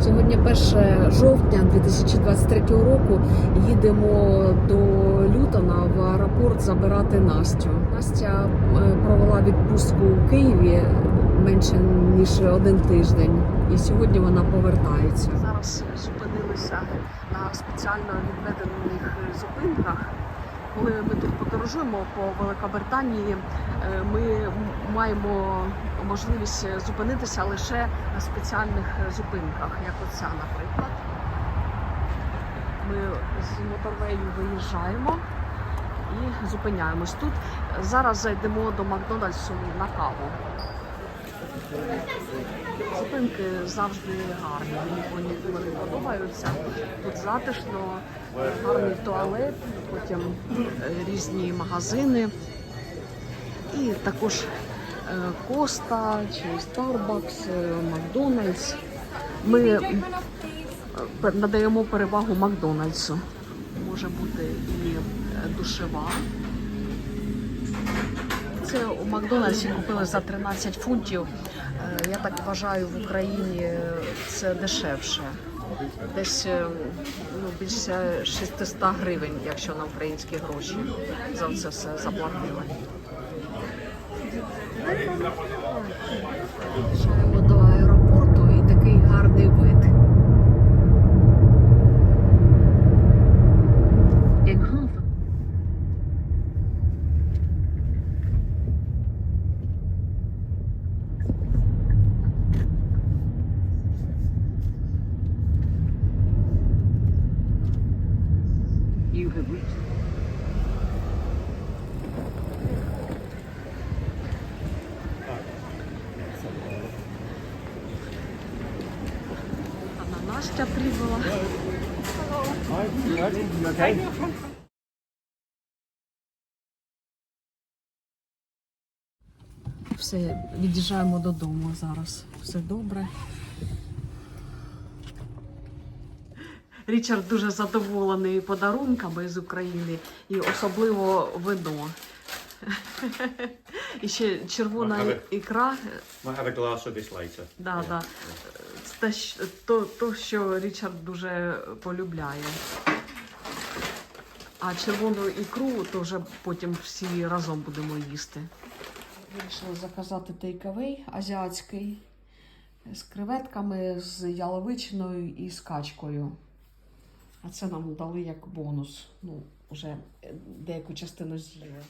Сьогодні 1 жовтня 2023 року. Їдемо до Лютона в аеропорт забирати Настю. Настя е, провела відпустку у Києві менше ніж один тиждень, і сьогодні вона повертається. Зараз зупинилися на спеціально відведених зупинках. Коли ми тут подорожуємо по Великобританії, е, ми маємо можливість зупинитися лише на спеціальних зупинках, як оця, наприклад. Ми з моторвею виїжджаємо і зупиняємось тут. Зараз зайдемо до Макдональдсу на каву. Зупинки завжди гарні, мені вони, подобаються. Тут затишно, гарний туалет, потім е, різні магазини. І також е, Коста чи Starbucks, е, Макдональдс. Ми надаємо перевагу Макдональдсу. Може бути і душева. Це у Макдональдсі купили за 13 фунтів. Е, Я так вважаю, в Україні це дешевше. Десь е, ну, більше 600 гривень, якщо на українські гроші за це все заплатили. Їжджаємо до аеропорту і такий гарний вид. Have Она Настя прибыла. Все, від'їжджаємо додому зараз. Все добре. Річард дуже задоволений подарунками з України і особливо вино. І ще червона ікра. Да, да. Це те, що- то, то, що Річард дуже полюбляє. А червону ікру то вже потім всі разом будемо їсти. Вирішили заказати тейкавей азіатський з креветками, з яловичиною і з качкою. А це нам дали як бонус. Ну, вже деяку частину з'їли.